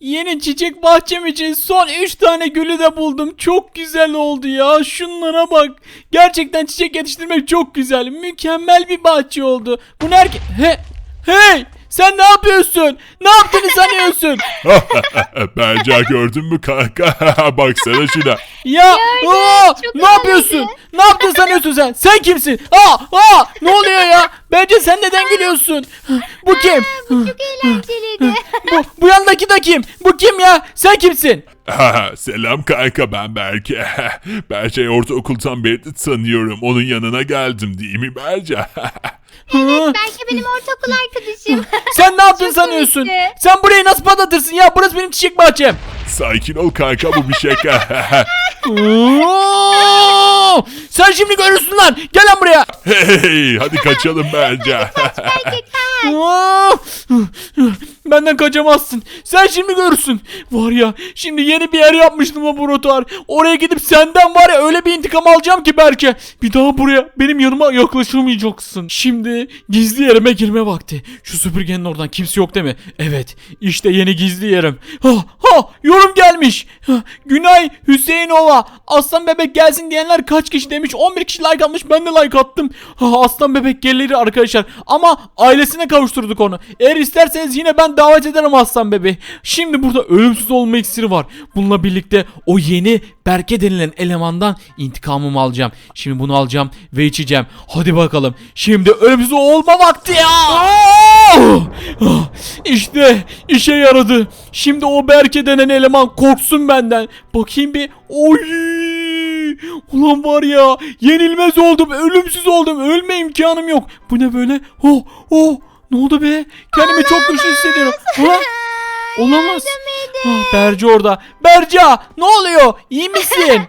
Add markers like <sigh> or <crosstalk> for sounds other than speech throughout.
Yeni çiçek bahçem için son 3 tane gülü de buldum. Çok güzel oldu ya. Şunlara bak. Gerçekten çiçek yetiştirmek çok güzel. Mükemmel bir bahçe oldu. Bu ne erke... He... Hey! Sen ne yapıyorsun? Ne yaptığını sanıyorsun? <laughs> Berca gördün mü kanka? <laughs> Baksana şuna. Ya aa, çok ne yapıyorsun? Ne yaptın sanıyorsun sen? Sen kimsin? Aa, aa, ne oluyor ya? Bence sen neden gülüyorsun? Bu kim? Bu çok eğlenceliydi. Bu, bu yandaki de kim? Bu kim ya? Sen kimsin? <laughs> Selam kanka ben Berke. <laughs> Berca'yı ortaokuldan beri tanıyorum. Onun yanına geldim değil mi Berca? Hı? Belki benim ortaokul arkadaşım. <laughs> Sen ne yaptın Çok sanıyorsun? komikti. Sen burayı nasıl patlatırsın ya? Burası benim çiçek bahçem. Sakin ol kanka bu bir şaka. Oo! Sen şimdi görürsün lan. Gel lan buraya. hey hadi kaçalım Berca. Belki kaç. Benden kaçamazsın. Sen şimdi görürsün. Var ya şimdi yeni bir yer yapmıştım laboratuvar. Oraya gidip senden var ya öyle bir intikam alacağım ki Berke. Bir daha buraya benim yanıma yaklaşamayacaksın. Şimdi gizli yerime girme vakti. Şu süpürgenin oradan kimse yok değil mi? Evet işte yeni gizli yerim. Ha, ha yorum gelmiş. Ha, Günay Hüseyinova. Aslan bebek gelsin diyenler kaç kişi demiş. 11 kişi like atmış ben de like attım. Ha, aslan bebek gelir arkadaşlar. Ama ailesine kavuşturduk onu. Eğer isterseniz yine ben davet ederim aslan bebeği. Şimdi burada ölümsüz olma iksiri var. Bununla birlikte o yeni Berke denilen elemandan intikamımı alacağım. Şimdi bunu alacağım ve içeceğim. Hadi bakalım. Şimdi ölümsüz olma vakti ya. Ah! Ah! İşte işe yaradı. Şimdi o Berke denen eleman korksun benden. Bakayım bir. Oy! Ulan var ya yenilmez oldum. Ölümsüz oldum. Ölme imkanım yok. Bu ne böyle? Oh oh. Ne oldu be? Kendimi çok güçlü hissediyorum. Ha? <laughs> Olamaz. Ah, Berce orada. Berca ne oluyor? İyi misin? <laughs>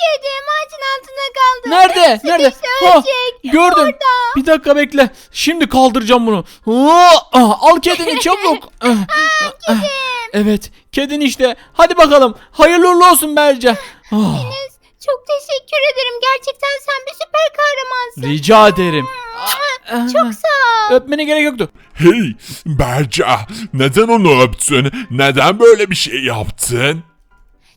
Kedim ağacın altında kaldı. Nerede? Nerede? Sıkıştı, Ha, ölecek. gördüm. Orada. Bir dakika bekle. Şimdi kaldıracağım bunu. Ah, ah, Al kedini <laughs> çabuk. Ah, ah, Evet, kedin işte. Hadi bakalım. Hayırlı uğurlu olsun Berca. Ah, Enes, Çok teşekkür ederim. Gerçekten sen bir süper kahramansın. rica ederim. Ah, Çok sağ ol. Öpmene gerek yoktu. hey Berca neden onu öptün? Neden böyle bir şey yaptın?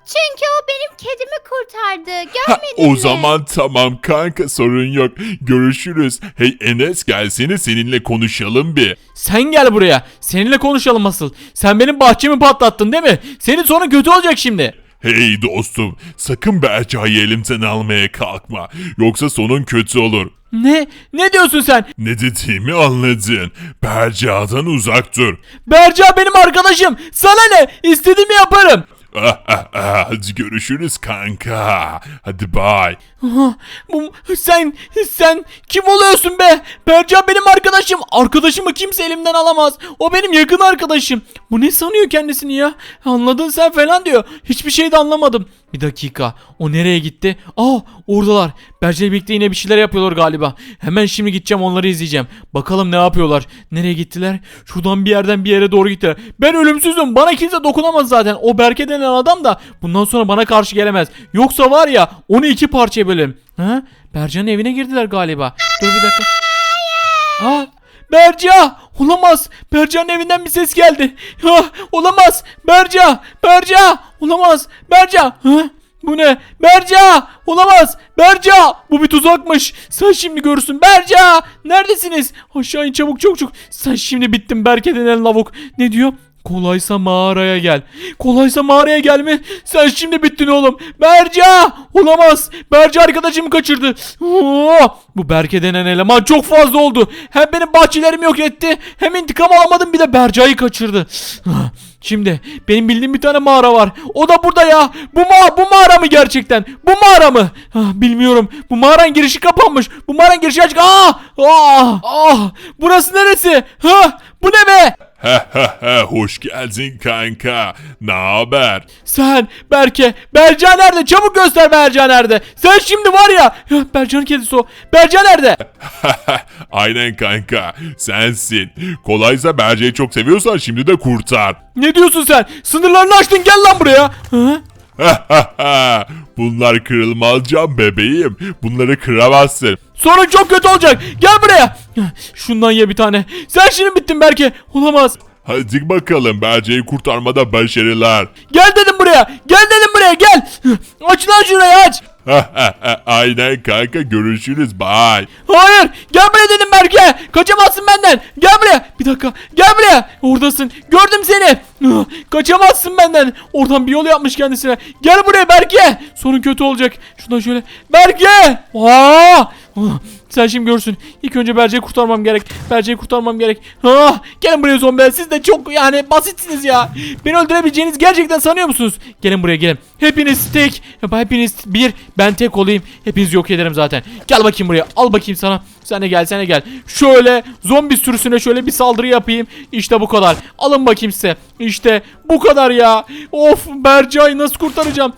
Çünkü o benim kedimi kurtardı. Ha, Görmedin mi? o zaman tamam kanka sorun yok. Görüşürüz. Hey Enes gelsene seninle konuşalım bir. Sen gel buraya. Seninle konuşalım asıl. Sen benim bahçemi patlattın değil mi? Senin sonun kötü olacak şimdi. Hey dostum sakın Berca'yı elimden almaya kalkma. Yoksa sonun kötü olur. Ne? Ne diyorsun sen? Ne dediğimi anladın. Berca'dan uzak dur. Berca benim arkadaşım. Sana ne? İstediğimi yaparım. Ah, ah, ah, hadi görüşürüz kanka. Hadi bu, sen sen kim oluyorsun be? Berca benim arkadaşım. Arkadaşımı kimse elimden alamaz. O benim yakın arkadaşım. Bu ne sanıyor kendisini ya? Anladın sen falan diyor. Hiçbir şey de anlamadım. Bir dakika. O nereye gitti? Aa oradalar. Berca birlikte yine bir şeyler yapıyorlar galiba. Hemen şimdi gideceğim onları izleyeceğim. Bakalım ne yapıyorlar. Nereye gittiler? Şuradan bir yerden bir yere doğru gittiler. Ben ölümsüzüm. Bana kimse dokunamaz zaten. O Berke denen adam da bundan sonra bana karşı gelemez. Yoksa var ya onu iki parçaya bölerim. Ha? Berca'nın evine girdiler galiba. Dur bir dakika. Ha? Berca! Olamaz. Berca'nın evinden bir ses geldi. Ha, olamaz. Berca! Berca! Olamaz. Berca! Ha? Bu ne? Berca! Olamaz. Berca! Bu bir tuzakmış. Sen şimdi görürsün. Berca! Neredesiniz? Aşağı in çabuk çabuk çabuk. Sen şimdi bittin Berke denen lavuk. Ne diyor? Kolaysa mağaraya gel. Kolaysa mağaraya gelme. Sen şimdi bittin oğlum. Berca! Olamaz. Berca arkadaşımı kaçırdı. Oo! Bu Berke denen eleman çok fazla oldu. Hem benim bahçelerimi yok etti. Hem intikam alamadım bir de Berca'yı kaçırdı. <sighs> Şimdi benim bildiğim bir tane mağara var. O da burada ya. Bu ma bu mağara mı gerçekten? Bu mağara mı? Ah, bilmiyorum. Bu mağaranın girişi kapanmış. Bu mağaranın girişi açık. Ah! Ah! Ah! Burası neresi? Ha? Bu ne be? Hoş geldin kanka. Ne haber? Sen Berke Berca nerede çabuk göster Berca nerede sen şimdi var ya Ya, Berca'nın kedisi o Berca nerede <laughs> Aynen kanka. Sensin. Kolaysa Berce'yi çok seviyorsan şimdi de kurtar. ne diyorsun sen sınırlarını aştın gel lan buraya ha? <laughs> Bunlar kırılmaz cam bebeğim. Bunları kıramazsın. Sorun çok kötü olacak gel buraya Şundan ye bir tane sen şimdi bittin Berke olamaz Hadi bakalım Berce'yi kurtarmada başarılar. Gel dedim buraya. Gel dedim buraya gel. Aç lan şurayı aç. <laughs> Aynen kanka görüşürüz bye. Hayır gel buraya dedim Berke. Kaçamazsın benden. Gel buraya. Bir dakika gel buraya. Oradasın. Gördüm seni. <sighs> Kaçamazsın benden. Oradan bir yol yapmış kendisine. Gel buraya Berke. Sonun kötü olacak. Şuradan şöyle. Berke. Aa! Sen şimdi görsün. İlk önce Berce'yi kurtarmam gerek. Berce'yi kurtarmam gerek. Ah, gelin buraya zombiler. Siz de çok yani basitsiniz ya. Beni öldürebileceğiniz gerçekten sanıyor musunuz? Gelin buraya gelin. Hepiniz tek. Hepiniz bir. Ben tek olayım. Hepinizi yok ederim zaten. Gel bakayım buraya. Al bakayım sana. Sen de gel sen de gel. Şöyle zombi sürüsüne şöyle bir saldırı yapayım. İşte bu kadar. Alın bakayım size. İşte bu kadar ya. Of Berca'yı nasıl kurtaracağım?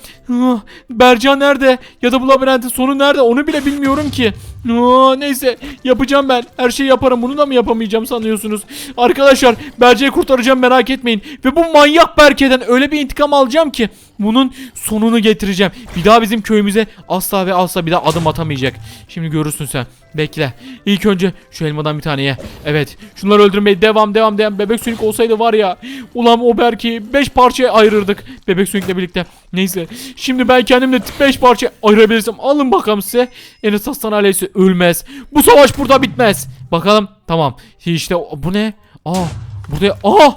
Berca nerede? Ya da bu labirentin sonu nerede? Onu bile bilmiyorum ki. Aa, neyse yapacağım ben. Her şeyi yaparım. Bunu da mı yapamayacağım sanıyorsunuz? Arkadaşlar Berca'yı kurtaracağım merak etmeyin. Ve bu manyak Berke'den öyle bir intikam alacağım ki bunun sonunu getireceğim. Bir daha bizim köyümüze asla ve asla bir daha adım atamayacak. Şimdi görürsün sen. Bekle. İlk önce şu elmadan bir tane ye. Evet. Şunları öldürmeye devam devam devam. Bebek sönük olsaydı var ya. Ulan o Berke'yi 5 parçaya ayırırdık. Bebek sönükle birlikte. Neyse. Şimdi ben kendimle 5 parça ayırabilirsem. Alın bakalım size. Enes Aslan ailesi ölmez. Bu savaş burada bitmez. Bakalım. Tamam. İşte bu ne? Aa. Burada. Aa.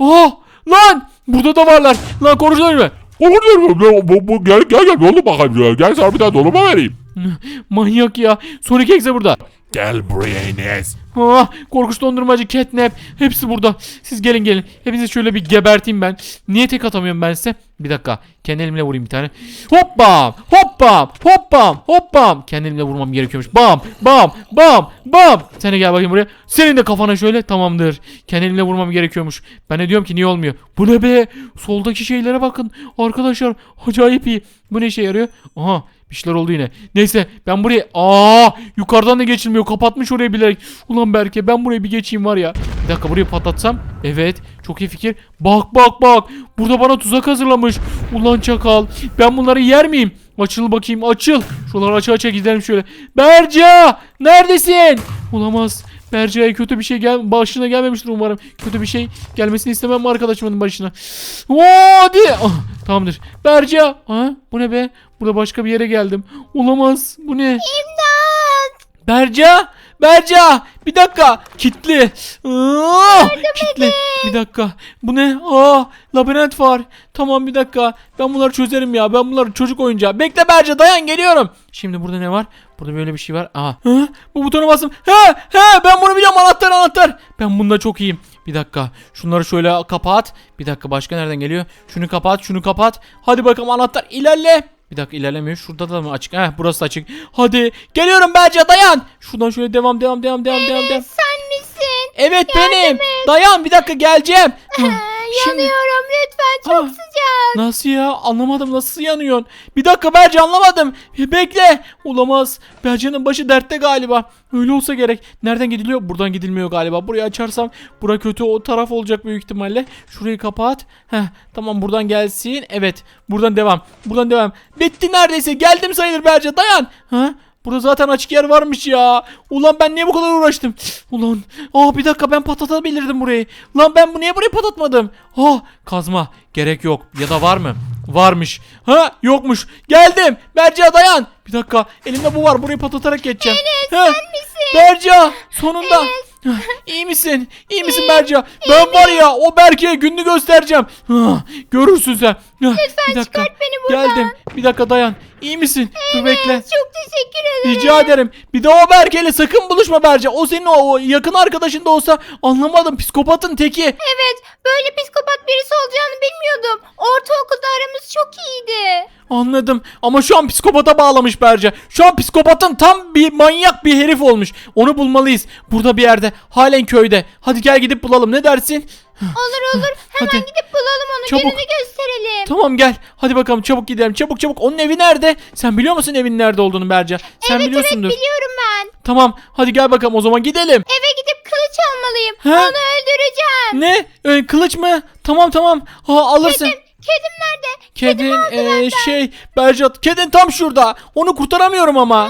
Aa. Lan. Burada da varlar. Lan konuşuyor mu? Bu, bu, gel gel gel dolu bakalım. Gel sana bir tane doluma vereyim. <laughs> Manyak ya. Sonic Exe burada. Gel buraya Enes. Ah, korkunç dondurmacı, catnap hepsi burada. Siz gelin gelin. Hepinizi şöyle bir geberteyim ben. Niye tek atamıyorum ben size? Bir dakika. Kendi elimle vurayım bir tane. Hoppam! Hoppam! Hoppam! Hoppam! Kendi elimle vurmam gerekiyormuş. Bam! Bam! Bam! Bam! Sen gel bakayım buraya. Senin de kafana şöyle. Tamamdır. Kendi elimle vurmam gerekiyormuş. Ben de diyorum ki niye olmuyor? Bu ne be? Soldaki şeylere bakın. Arkadaşlar acayip iyi. Bu ne işe yarıyor? Aha bir şeyler oldu yine. Neyse ben buraya aa yukarıdan da geçilmiyor. Kapatmış orayı bilerek. Ulan Berke ben buraya bir geçeyim var ya. Bir dakika burayı patlatsam. Evet çok iyi fikir. Bak bak bak. Burada bana tuzak hazırlamış. Ulan çakal. Ben bunları yer miyim? Açıl bakayım açıl. Şuraları aça aça gidelim şöyle. Berca neredesin? Olamaz. Berca'ya kötü bir şey gel başına gelmemiştir umarım. Kötü bir şey gelmesini istemem arkadaşımın başına. Oo, hadi. Ah, tamamdır. Berca. Ha, bu ne be? Burada başka bir yere geldim. Olamaz. Bu ne? İmdat. Berca! Berca! Bir dakika. Kitli. Aa, kitli. Bir dakika. Bu ne? Aa, labirent var. Tamam bir dakika. Ben bunları çözerim ya. Ben bunları çocuk oyuncağı. Bekle Berca dayan geliyorum. Şimdi burada ne var? Burada böyle bir şey var. Aa. Hı? Bu butona bastım. He he ben bunu biliyorum anahtar anahtar. Ben bunda çok iyiyim. Bir dakika. Şunları şöyle kapat. Bir dakika başka nereden geliyor? Şunu kapat, şunu kapat. Hadi bakalım anahtar ilerle. Bir dakika ilerlemiyor. Şurada da mı açık? Heh burası açık. Hadi geliyorum Berca dayan. Şuradan şöyle devam devam devam devam devam devam. Sen misin? Evet benim. Dayan bir dakika geleceğim. <laughs> Şimdi Yanıyorum lütfen çok Ah. sıcak. nasıl ya? Anlamadım nasıl yanıyorsun? Bir dakika Berca anlamadım. Bekle. Olamaz. Berca'nın başı dertte galiba. Öyle olsa gerek. Nereden gidiliyor? Buradan gidilmiyor galiba. Burayı açarsam bura kötü o taraf olacak büyük ihtimalle. Şurayı kapat. Heh, tamam buradan gelsin. Evet. Buradan devam. Buradan devam. Bitti neredeyse. Geldim sayılır Berca. Dayan. Ha? Burada zaten açık yer varmış ya. Ulan ben niye bu kadar uğraştım? Ulan. Aa bir dakika ben patlatabilirdim burayı. Lan ben bu niye burayı patlatmadım? Ha kazma. Gerek yok. Ya da var mı? Varmış. Ha yokmuş. Geldim. Berca dayan. Bir dakika. Elimde bu var. Burayı patlatarak geçeceğim. Enes sen misin? Berca sonunda. Hah, İyi misin? İyi misin Berca? Ben var ya o Berke'ye gününü göstereceğim. Görürsün sen. Lütfen çıkart beni buradan. Geldim. Bir dakika dayan. İyi misin? Dur bekle. Çok teşekkür ederim. Rica ederim. Bir de o Berke'yle sakın buluşma Berce. O senin o, o yakın arkadaşın da olsa anlamadım. Psikopatın teki. Evet böyle psikopat birisi olacağını bilmiyordum. Ortaokulda aramız çok iyiydi. Anladım. Ama şu an psikopata bağlamış Berce. Şu an psikopatın tam bir manyak bir herif olmuş. Onu bulmalıyız. Burada bir yerde. Halen köyde. Hadi gel gidip bulalım. Ne dersin? Olur olur hemen Hadi. gidip bulalım onu Çabuk. gününü gösterelim. Tamam gel. Hadi bakalım çabuk gidelim. Çabuk çabuk. Onun evi nerede? Sen biliyor musun evin nerede olduğunu Berce? Sen evet biliyorsundur. evet biliyorum ben. Tamam. Hadi gel bakalım o zaman gidelim. Eve gidip kılıç almalıyım. He? Onu öldüreceğim. Ne? Ee, kılıç mı? Tamam tamam. Ha alırsın. Kedim, kedim nerede? Kedin aldı ee, benden. şey Bercat kedin tam şurada. Onu kurtaramıyorum ama.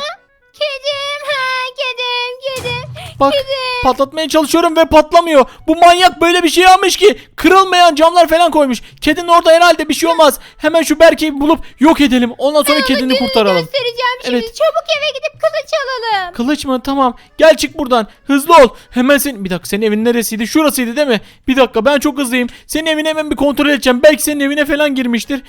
Kedim ha kedim kedim. Bak Kedim. patlatmaya çalışıyorum ve patlamıyor. Bu manyak böyle bir şey yapmış ki kırılmayan camlar falan koymuş. Kedinin orada herhalde bir şey olmaz. Hemen şu Berke'yi bulup yok edelim. Ondan sonra kedini Gününü kurtaralım. göstereceğim şimdi. Evet. Çabuk eve gidip kılıç alalım. Kılıç mı? Tamam. Gel çık buradan. Hızlı ol. Hemen senin... Bir dakika senin evin neresiydi? Şurasıydı değil mi? Bir dakika ben çok hızlıyım. Senin evini hemen bir kontrol edeceğim. Belki senin evine falan girmiştir.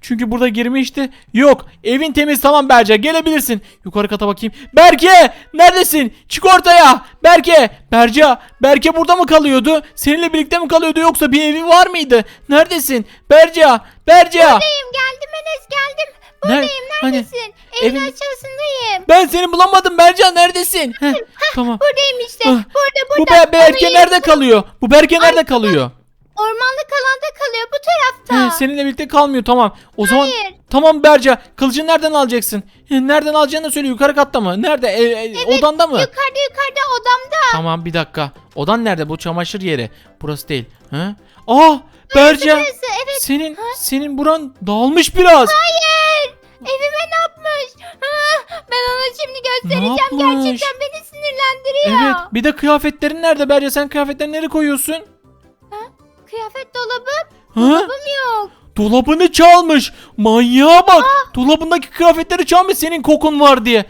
Çünkü burada girmişti. Yok. Evin temiz tamam Berce. Gelebilirsin. Yukarı kata bakayım. Berke! Neredesin? Çık ortaya. Berke! Berca! Berke burada mı kalıyordu? Seninle birlikte mi kalıyordu yoksa bir evi var mıydı? Neredesin? Berca! Berca! Buradayım geldim Enes geldim. Buradayım Hani? neredesin? Evin Evin- aşağısındayım. Ben seni bulamadım Berca. Neredesin? Heh, tamam. Buradayım işte. Ah, burada Bu burada. Be- Berke Onu nerede kalıyor? Bu Berke nerede kalıyor? Ormanlık alanda kalıyor bu tarafta. He, seninle birlikte kalmıyor tamam. O zaman Hayır. tamam Berca kılıcı nereden alacaksın? He, nereden alacağını da söyle yukarı katta mı? Nerede? E, e, odanda mı? Yukarıda yukarıda odamda. Tamam bir dakika. Odan nerede? Bu çamaşır yeri. Burası değil. Ha? Aa Berca Burası evet. senin senin buran dağılmış biraz. Hayır. Evime ne yapmış? Ah, Ben ona şimdi göstereceğim. yapmış? Gerçekten beni sinirlendiriyor. Evet. Bir de kıyafetlerin nerede Berca? Sen kıyafetlerini nereye koyuyorsun? Kıyafet dolabım. Ha? Dolabım yok. Dolabını çalmış. Manyağa bak. Dolabındaki kıyafetleri çalmış senin kokun var diye.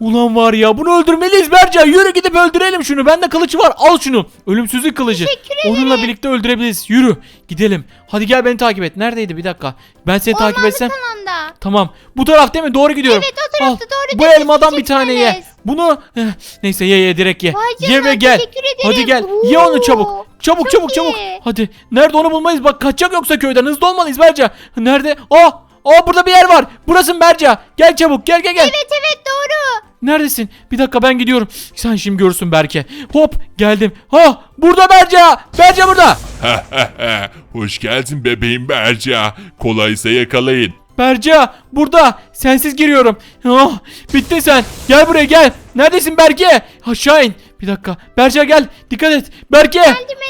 Ulan var ya bunu öldürmeliyiz Berca. Yürü gidip öldürelim şunu. Bende kılıcı var. Al şunu. Ölümsüzlük kılıcı. Teşekkür Onunla ederim. birlikte öldürebiliriz. Yürü. Gidelim. Hadi gel beni takip et. Neredeydi bir dakika. Ben seni takip Ormanlık etsem. alanda. Tamam. Bu taraf değil mi? Doğru gidiyorum. Evet, o tarafta doğru Bu elmadan bir tane ye. gideceksiniz. Bunu eh, neyse ye ye direkt ye. Vay ye ve gel. teşekkür ederim. Hadi gel. Ye onu çabuk. Oo, Çabuk çok çabuk çabuk. iyi. Hadi. Nerede onu bulmayız. Bak kaçacak yoksa köyden. Hızlı olmalıyız Berca. Nerede? Aa! Aa burada bir yer var. Burası Berca. Gel çabuk. Gel gel gel. Evet evet doğru. Neredesin? Bir dakika ben gidiyorum. Sen şimdi görürsün Berke. Hop geldim. Ha burada Berca. Berca burada. <laughs> Hoş geldin bebeğim Berca. Kolaysa yakalayın. Berca burada. Sensiz giriyorum. Oh, bitti sen. Gel buraya gel. Neredesin Berke? Aşağı in. Bir dakika. Berca gel. Dikkat et. Berke.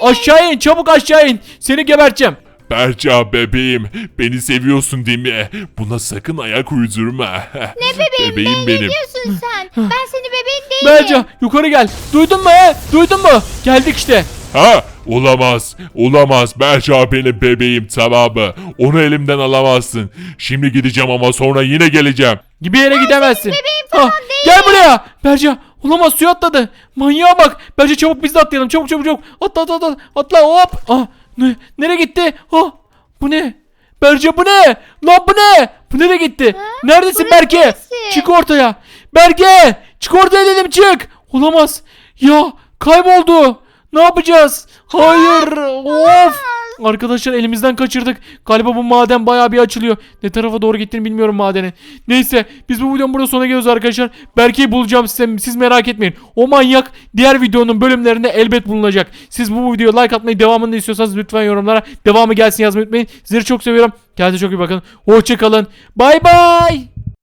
Aşağı in. Çabuk aşağı in. Seni geberteceğim. Berca bebeğim beni seviyorsun değil mi? Buna sakın ayak uydurma. Ne bebeğim, bebeğim ne benim. diyorsun sen? ben senin bebeğin değilim. Berca yukarı gel. Duydun mu he? Duydun mu? Geldik işte. Ha olamaz olamaz Berca benim bebeğim tamam mı? Onu elimden alamazsın. Şimdi gideceğim ama sonra yine geleceğim. Gibi yere gidemezsin. bebeğim falan Ha, değilim. Gel buraya. Berca. Olamaz suya atladı. Manyağa bak. Berca çabuk biz de atlayalım. Çabuk çabuk çabuk. Atla atla atla. Atla hop. Ah, ne, nereye gitti? Ah, bu ne? Berca bu ne? Lan bu ne? Bu nereye gitti? Neredesin burası Berke? neresi? Çık ortaya. Berke! Çık ortaya dedim çık. Olamaz. Ya kayboldu. Ne yapacağız? Hayır. Of. Arkadaşlar elimizden kaçırdık. Galiba bu maden bayağı bir açılıyor. Ne tarafa doğru gittiğini bilmiyorum madenin. Neyse biz bu videonun burada sonuna geliyoruz arkadaşlar. Berke'yi bulacağım size. Siz merak etmeyin. O manyak diğer videonun bölümlerinde elbet bulunacak. Siz bu videoya like atmayı devamını istiyorsanız lütfen yorumlara devamı gelsin yazmayı unutmayın. Sizleri çok seviyorum. Kendinize çok iyi bakın. Hoşçakalın. Bay bay.